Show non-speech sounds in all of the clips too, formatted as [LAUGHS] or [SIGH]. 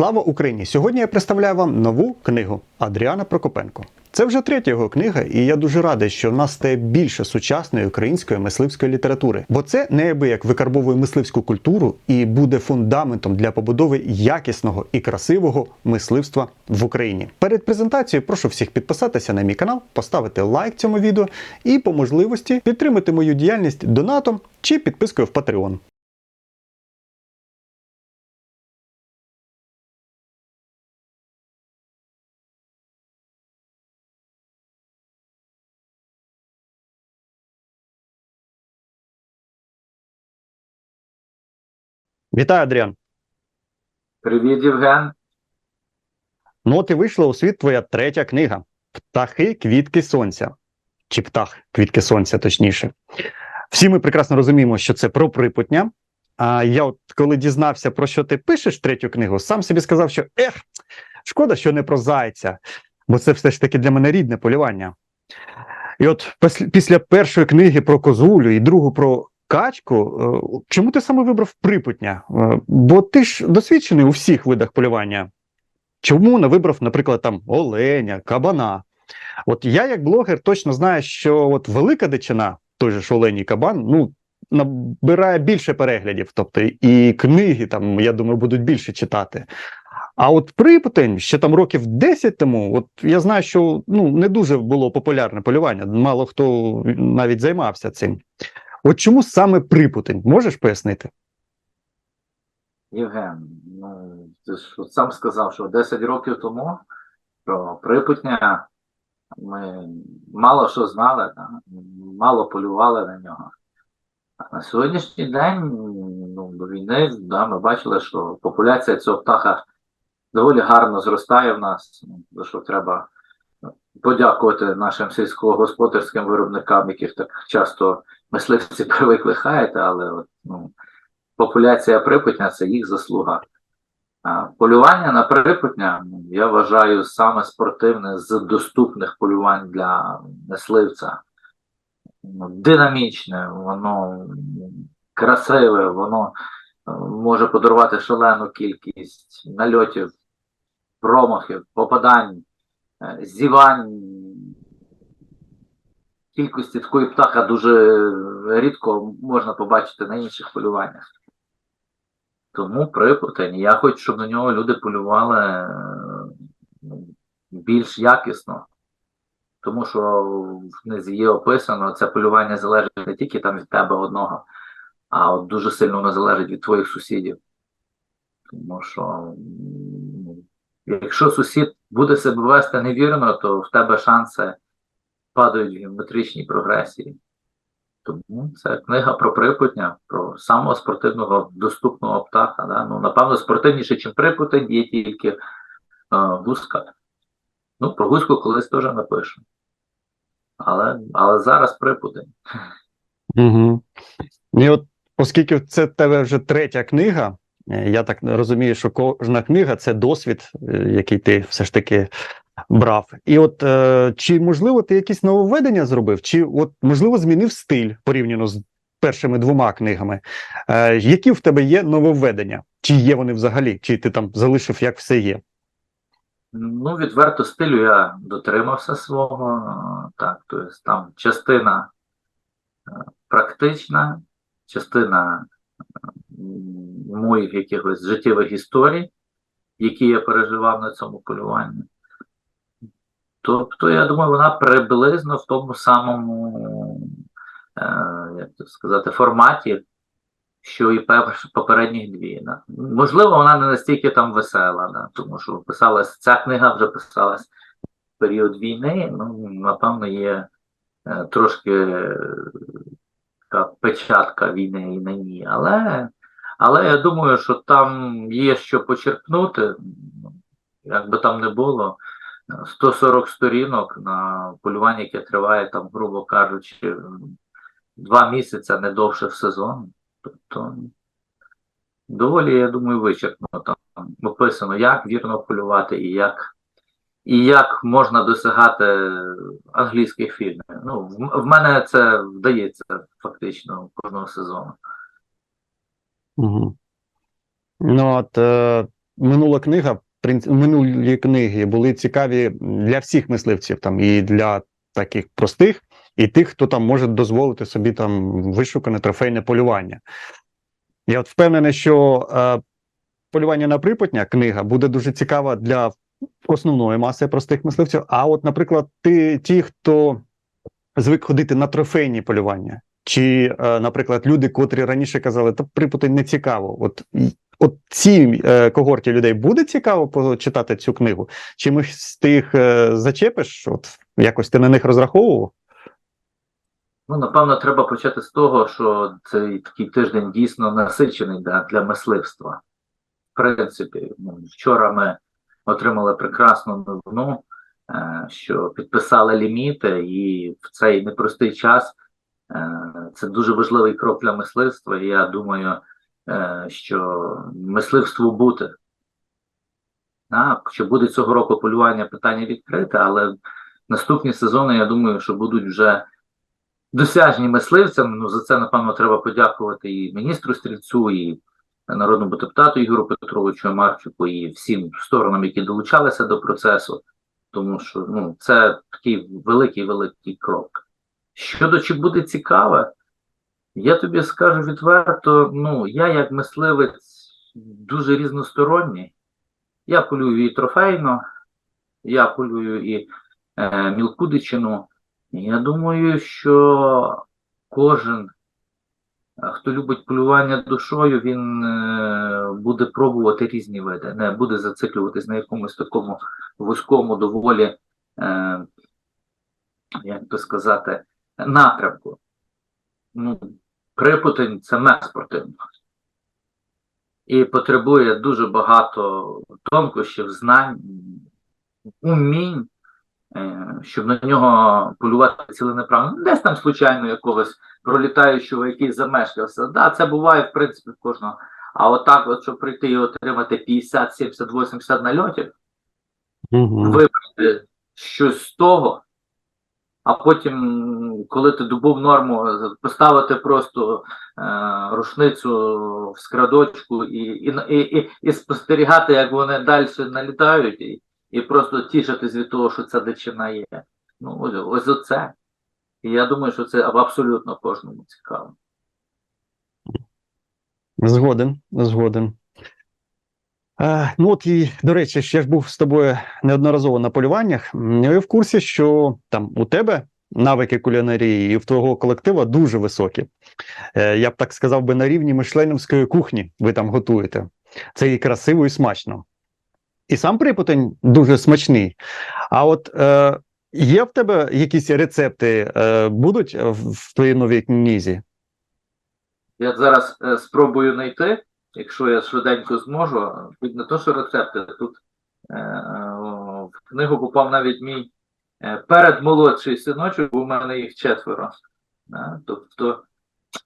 Слава Україні! Сьогодні я представляю вам нову книгу Адріана Прокопенко. Це вже третя його книга, і я дуже радий, що в нас стає більше сучасної української мисливської літератури, бо це неабияк викарбовує мисливську культуру і буде фундаментом для побудови якісного і красивого мисливства в Україні. Перед презентацією прошу всіх підписатися на мій канал, поставити лайк цьому відео і по можливості підтримати мою діяльність донатом чи підпискою в Patreon. Вітаю, Адріан! Привіт, Євген. Ну, от і вийшла у світ твоя третя книга Птахи квітки сонця. Чи птах квітки сонця, точніше. Всі ми прекрасно розуміємо, що це про припутня. А я, от коли дізнався, про що ти пишеш третю книгу, сам собі сказав, що ех, шкода, що не про зайця, бо це все ж таки для мене рідне полювання. І от після, після першої книги про козулю і другу про качку, е, чому ти саме вибрав припутня? Е, Бо ти ж досвідчений у всіх видах полювання. Чому не вибрав, наприклад, там оленя, кабана? От я, як блогер, точно знаю, що от велика дичина, той же ж оленій кабан, ну набирає більше переглядів. Тобто і книги там, я думаю, будуть більше читати. А от припутень ще там років 10 тому, от я знаю, що ну не дуже було популярне полювання, мало хто навіть займався цим. От чому саме припутень? Можеш пояснити? Євген, ну ти ж от сам сказав, що 10 років тому про припутня ми мало що знали, мало полювали на нього. А на сьогоднішній день, ну, до війни, да, ми бачили, що популяція цього птаха доволі гарно зростає в нас, ну, за що треба подякувати нашим сільськогосподарським виробникам, яких так часто мисливці [LAUGHS] привикли хаяти, але ну, популяція припутня це їх заслуга. А, полювання на припутня, ну, я вважаю, саме спортивне з доступних полювань для мисливця. Ну, Динамічне, воно красиве, воно е, може подарувати шалену кількість нальотів, промахів, попадань, зівань. Кількості такої птаха дуже рідко можна побачити на інших полюваннях. Тому припутень. Я хочу, щоб на нього люди полювали е, ну, більш якісно. Тому що в книзі є описано, це полювання залежить не тільки там від тебе одного, а от дуже сильно воно залежить від твоїх сусідів. Тому що якщо сусід буде себе вести невірно, то в тебе шанси падають в геометричній прогресії. Тому це книга про припутня, про самого спортивного доступного птаха. Да? Ну, напевно, спортивніше, ніж припутень, є тільки е, гуска. Ну, про гуску колись теж напишу. Але, але зараз припутень. Угу. І от, оскільки це в тебе вже третя книга, я так розумію, що кожна книга це досвід, е, який ти все ж таки брав. І от е, чи можливо ти якісь нововведення зробив, чи от можливо змінив стиль порівняно з першими двома книгами? Е, які в тебе є нововведення? Чи є вони взагалі? Чи ти там залишив як все є? Ну, відверто стилю я дотримався свого. Так, тобто там частина практична, частина моїх якихось життєвих історій, які я переживав на цьому полюванні. Тобто, я думаю, вона приблизно в тому самому, е, як це сказати, форматі, що і попередніх дві. Да. Можливо, вона не настільки там весела, да, тому що писалась, ця книга вже писалась в період війни, ну, напевно, є е, трошки е, така печатка війни і на ній. Але, але я думаю, що там є що почерпнути, Ну, як би там не було. 140 сторінок на полювання, яке триває там, грубо кажучи, два місяці, не довше в сезон. Тобто доволі, я думаю, вичерпно там описано, як вірно полювати і як, і як можна досягати англійських фільмів. Ну, в, в мене це вдається фактично кожного сезону. Угу. Ну, от е, минула книга, минулі книги були цікаві для всіх мисливців, там і для таких простих, і тих, хто там може дозволити собі там вишукане трофейне полювання. Я от впевнений, що е, полювання на припутня книга буде дуже цікава для основної маси простих мисливців. А от, наприклад, ти, ті, хто звик ходити на трофейні полювання, чи, е, наприклад, люди, котрі раніше казали, та припутень не цікаво. От, от цій е, когорті людей буде цікаво почитати цю книгу? Чи з тих е, зачепиш? От якось ти на них розраховував? Ну, напевно, треба почати з того, що цей такий тиждень дійсно насичений да, для мисливства. В принципі, ну, вчора ми отримали прекрасну новину, що підписали ліміти, і в цей непростий час це дуже важливий крок для мисливства. І я думаю, е, що мисливству бути. А, чи буде цього року полювання питання відкрите, але наступні сезони, я думаю, що будуть вже досяжні мисливцям. Ну за це напевно треба подякувати і міністру стрільцю, і народному депутату Ігору Петровичу Марчуку, і всім сторонам, які долучалися до процесу, тому що ну це такий великий великий крок. Щодо чи буде цікаве, я тобі скажу відверто: ну я як мисливець дуже різносторонній. Я полюю і трофейно, я полюю і е, мілку дичину. Я думаю, що кожен, е, хто любить полювання душою, він е, буде пробувати різні види, не буде зациклюватись на якомусь такому вузькому, доволі, е, як би сказати, напрямку. Ну, припутень це мех спортивного. І потребує дуже багато тонкощів, знань, умінь, е, щоб на нього полювати ціленаправно. Десь там случайно якогось пролітаючого, який замешкався. Да, це буває, в принципі, в кожного. А отак, от, щоб прийти і отримати 50, 70, 80 нальотів, Угу. вибрати щось з того, а потім, коли ти добув норму, поставити просто е, рушницю в скрадочку і, і, і, і, спостерігати, як вони далі налітають, і, і просто тішитись від того, що ця дичина є. Ну, ось, оце. І я думаю, що це абсолютно кожному цікаво. Згоден, згоден. Е, ну от і до речі, ще ж був з тобою неодноразово на полюваннях. Я в курсі, що там у тебе навики кулінарії і в твого колектива дуже високі. Е, я б так сказав би на рівні мишленівської кухні ви там готуєте. Це і красиво, і смачно. І сам припутень дуже смачний. А от е, є в тебе якісь рецепти, е, будуть в, твоїй новій книзі? Я зараз е, спробую знайти, якщо я швиденько зможу. Не то, що рецепти, тут е, о, в книгу попав навіть мій е, передмолодший синочок, бо в мене їх четверо. Да? Тобто,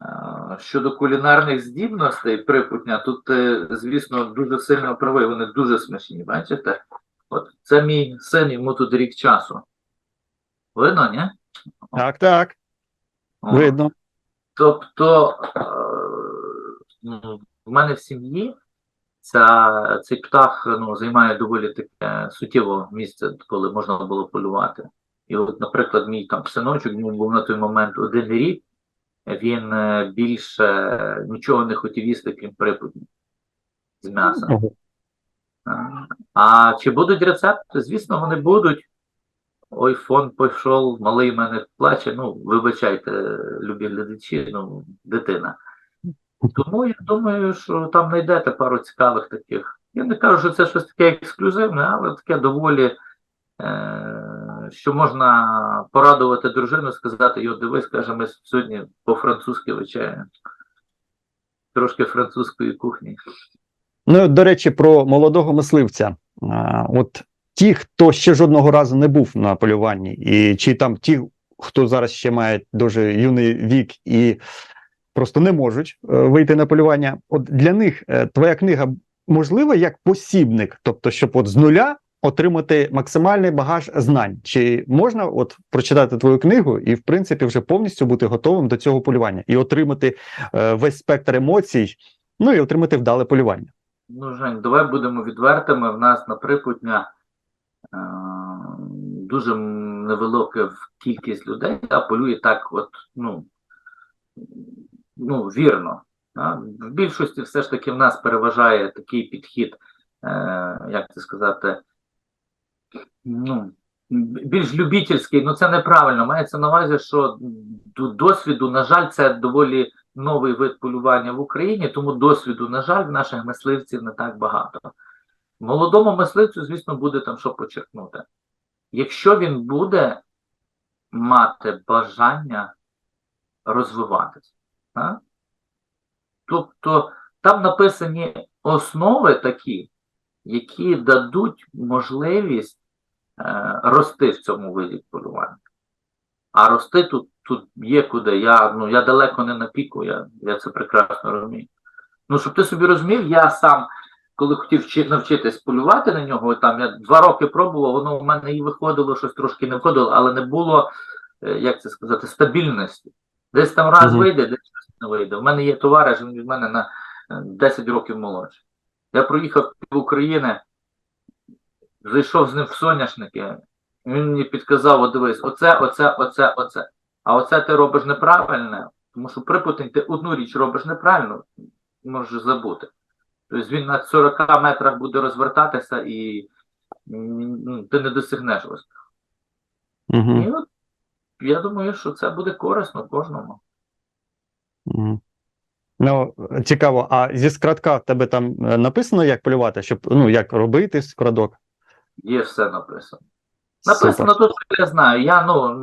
е, щодо кулінарних здібностей припутня, тут, е, звісно, дуже сильно правий, вони дуже смачні, бачите? От це мій син, йому тут рік часу. Видно, ні? Так, так, видно. Тобто е, ну, в мене в сім'ї ця, цей птах ну, займає доволі таке суттєве місце, коли можна було полювати. І от, наприклад, мій там синочок йому був на той момент один рік, він е, більше нічого не хотів їсти, крім припутні з м'яса. А, А чи будуть рецепти? Звісно, вони будуть. Ой, фон пішов, малий мене плаче. Ну, вибачайте, любі глядачі, ну, дитина. Тому я думаю, що там знайдете пару цікавих таких. Я не кажу, що це щось таке ексклюзивне, але таке доволі, е- що можна порадувати дружину, сказати, йо, дивись, каже, ми сьогодні по-французьки вечеряємо. Трошки французької кухні. Ну, до речі, про молодого мисливця. А, от ті, хто ще жодного разу не був на полюванні, і чи там ті, хто зараз ще має дуже юний вік і просто не можуть е, вийти на полювання, от для них е, твоя книга можлива як посібник, тобто, щоб от з нуля отримати максимальний багаж знань. Чи можна от прочитати твою книгу і, в принципі, вже повністю бути готовим до цього полювання і отримати е, весь спектр емоцій, ну і отримати вдале полювання? Ну, Жень, давай будемо відвертими. В нас на припутня е, дуже невелика кількість людей, а полює так, от, ну, ну, вірно. В більшості все ж таки в нас переважає такий підхід, е, як це сказати, ну, більш любительський, ну це неправильно. Мається на увазі, що до досвіду, на жаль, це доволі новий вид полювання в Україні, тому досвіду, на жаль, в наших мисливців не так багато. Молодому мисливцю, звісно, буде там що почерпнути. Якщо він буде мати бажання розвиватися, так? тобто там написані основи такі, які дадуть можливість е, рости в цьому виді полювання. А рости тут, тут є куди. Я, ну, я далеко не на піку, я, я це прекрасно розумію. Ну, щоб ти собі розумів, я сам, коли хотів вчи- навчитись полювати на нього, там я два роки пробував, воно в мене і виходило, щось трошки не виходило, але не було, е, як це сказати, стабільності. Десь там раз Мгм. вийде, десь не вийде. У мене є товариш, він від мене на е, 10 років молодший. Я проїхав пів України, зайшов з ним в соняшники, він мені підказав: дивись, оце, оце, оце, оце. А оце ти робиш неправильно, тому що припутень ти одну річ робиш неправильно, можеш забути. Тобто він на 40 метрах буде розвертатися і ну, ти не досягнеш успіху. Угу. І от я думаю, що це буде корисно кожному. Ну, цікаво, а зі скрадка в тебе там е, написано, як полювати, щоб ну як робити скрадок? Є все написано. Написано Супер. тут, що я знаю. Я, ну,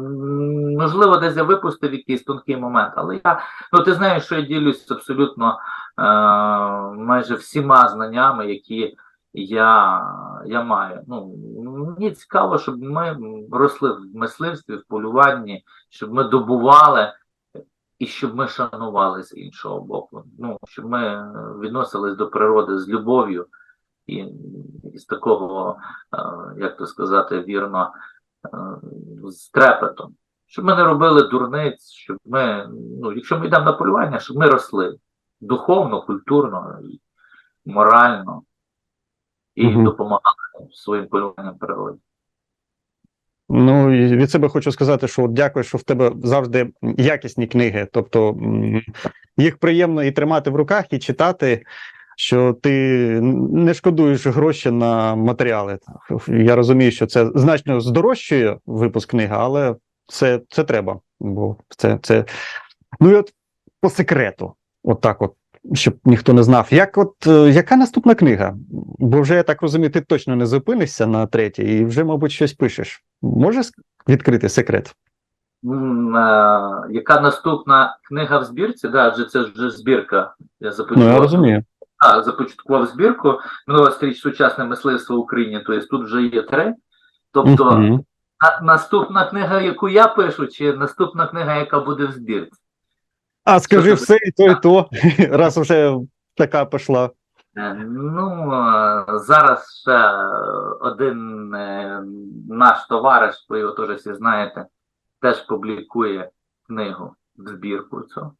можливо, десь я випустив якийсь тонкий момент, але я, ну, ти знаєш, що я ділюсь абсолютно е, майже всіма знаннями, які я, я маю. Ну, мені цікаво, щоб ми росли в мисливстві, в полюванні, щоб ми добували і щоб ми шанували з іншого боку. Ну, щоб ми відносились до природи з любов'ю і, і з такого, е, як то сказати, вірно, е, з трепетом. Щоб ми не робили дурниць, щоб ми, ну, якщо ми йдемо на полювання, щоб ми росли духовно, культурно, і морально і Мгм. допомагали своїм полюванням природі. Ну, і від себе хочу сказати, що от дякую, що в тебе завжди якісні книги. Тобто їх приємно і тримати в руках, і читати, що ти не шкодуєш гроші на матеріали. Я розумію, що це значно здорожчує випуск книги, але це, це треба. Бо це, це... Ну і от по секрету, от так от. Щоб ніхто не знав, як от е, яка наступна книга? Бо вже я так розумію, ти точно не зупинишся на третій і вже, мабуть, щось пишеш. Можеш відкрити секрет? Е, Яка наступна книга в збірці? Да, адже це вже збірка. Я Ну, я розумію. а, започаткував збірку. Минула стріч сучасне мисливство в Україні, тобто тут вже є три. Тобто, а, наступна книга, яку я пишу, чи наступна книга, яка буде в збірці? А скажи все і то, і то, [LAUGHS] раз вже така пішла. Е, Ну, е, зараз ще один е, наш товариш, ви його теж всі знаєте, теж публікує книгу в збірку цю.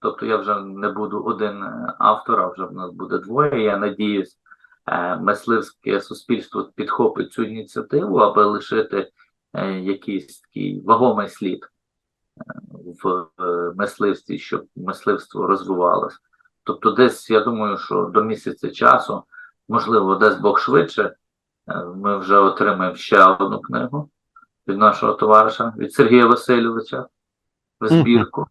Тобто я вже не буду один автор, а вже в нас буде двоє. Я надіюсь, мисливське суспільство підхопить цю ініціативу, аби лишити якийсь такий вагомий слід в е, мисливстві, щоб мисливство розвивалося. Тобто, десь я думаю, що до місяця часу, можливо, десь Бог швидше, е, ми вже отримаємо ще одну книгу від нашого товариша, від Сергія Васильовича в збірку.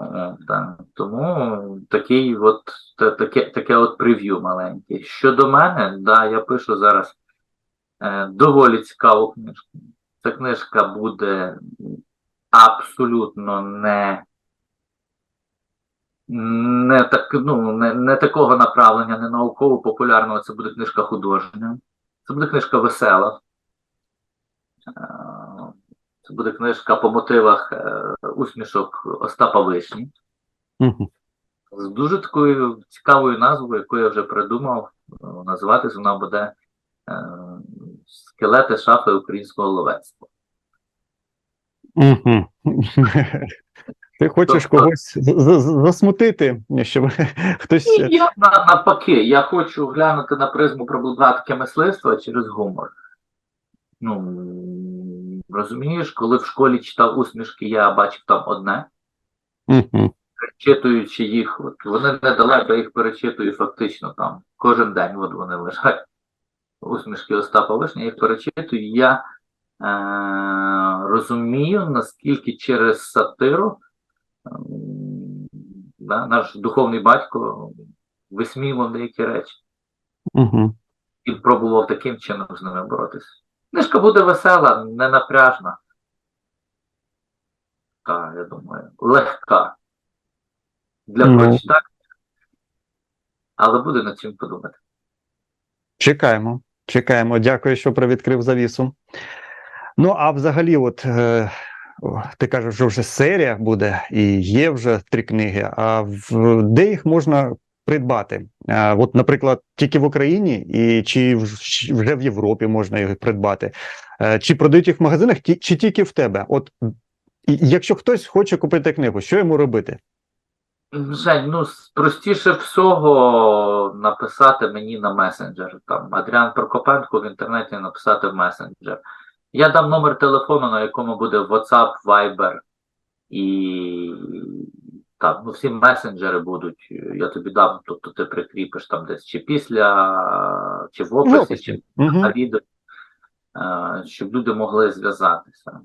Е, так. Тому такий от, таке, таке от прев'ю маленьке. Щодо мене, да, я пишу зараз е, доволі цікаву книжку. Ця книжка буде абсолютно не не так, ну, не, не такого направлення, не науково-популярного, це буде книжка художня. Це буде книжка весела. Е, Це буде книжка по мотивах е, усмішок Остапа Вишні. З дуже такою цікавою назвою, яку я вже придумав. Е, Називатись вона буде Скелети шафи українського ловецтва. Ти хочеш Тобто- когось засмутити, щоб хтось. Я навпаки, я хочу глянути на призму проблематики мисливства через гумор. Ну, розумієш, коли в школі читав усмішки, я бачив там одне, перечитуючи їх, от вони недалеко, я їх перечитую фактично там кожен день, от вони лежать. Усмішки Остапа Вишня, я їх перечитую. Я розумію, наскільки через сатиру да, наш духовний батько висміював деякі речі Мгм. і пробував таким чином з ними боротися. Книжка буде весела, не напряжна. Та, я думаю, легка для Ну. прочитання, але буде над чим подумати. Чекаємо. Чекаємо. Дякую, що привідкрив завісу. Ну, а взагалі, от е, ти кажеш, що вже серія буде, і є вже три книги. А в, де їх можна придбати? А, от, наприклад, тільки в Україні, і чи вже в Європі можна їх придбати? Е, чи продають їх в магазинах, ті- чи тільки в тебе? От якщо хтось хоче купити книгу, що йому робити? Жень, ну простіше всього написати мені на месенджер. Там Адріан Прокопенко в інтернеті написати в месенджер. Я дам номер телефону, на якому буде WhatsApp, Viber і там, ну, всі месенджери будуть. Я тобі дам, тобто ти прикріпиш там десь чи після, чи в описі, чи Угу. на відео, е, щоб люди могли зв'язатися.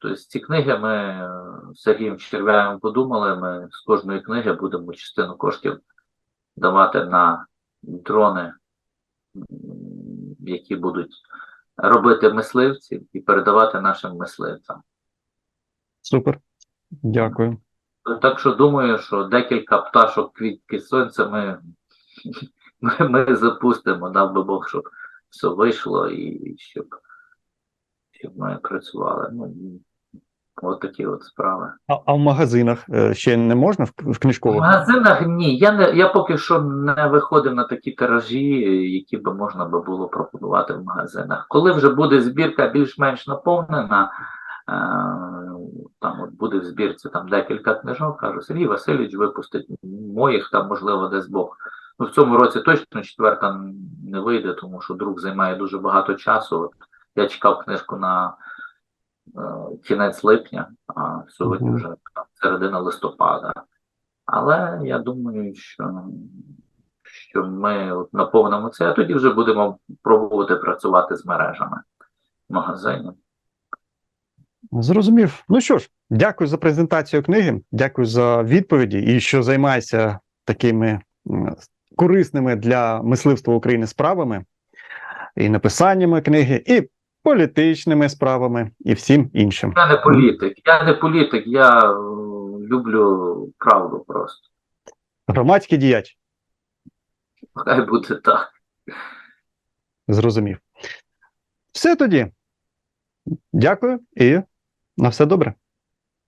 Тобто ці книги ми з Сергієм Червяєм подумали, ми з кожної книги будемо частину коштів давати на дрони, які будуть робити мисливців і передавати нашим мисливцям. Супер. Дякую. Так що думаю, що декілька пташок квітки сонця ми, ми, ми запустимо, дав би Бог, щоб все вийшло і щоб, щоб ми працювали. Ну, от такі от справи. А, а в магазинах е, ще не можна в, в В магазинах ні. Я не я поки що не виходив на такі тиражі, які би можна би було пропонувати в магазинах. Коли вже буде збірка більш-менш наповнена, е, там от буде в збірці там декілька книжок, кажу, Сергій Васильович випустить моїх, там, можливо, десь Бог. Ну, в цьому році точно четверта не вийде, тому що друг займає дуже багато часу. От я чекав книжку на кінець липня, а сьогодні вже середина листопада. Але я думаю, що, що ми от наповнимо це, а тоді вже будемо пробувати працювати з мережами магазинів. Зрозумів. Ну що ж, дякую за презентацію книги, дякую за відповіді і що займаєшся такими корисними для мисливства України справами, і написаннями книги, і політичними справами, і всім іншим. Я не політик, я не політик, я люблю правду просто. Громадський діяч. Хай буде так. Зрозумів. Все тоді. Дякую і на все добре.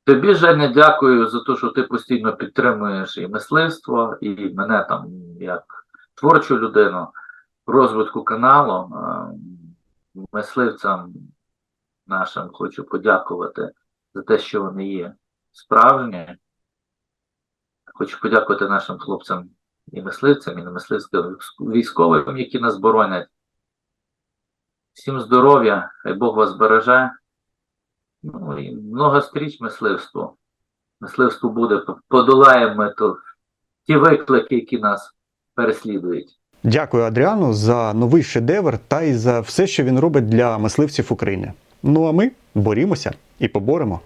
Тобі, Женя, дякую за те, що ти постійно підтримуєш і мисливство, і мене там як творчу людину, розвитку каналу. Мисливцям нашим хочу подякувати за те, що вони є справжні. Хочу подякувати нашим хлопцям і мисливцям, і не мисливським військовим, які нас боронять. Всім здоров'я, хай Бог вас береже. Ну і много стріч мисливству. Мисливство буде, подолаємо ми ті виклики, які нас переслідують. Дякую Адріану за новий шедевр та й за все, що він робить для мисливців України. Ну а ми борімося і поборемо.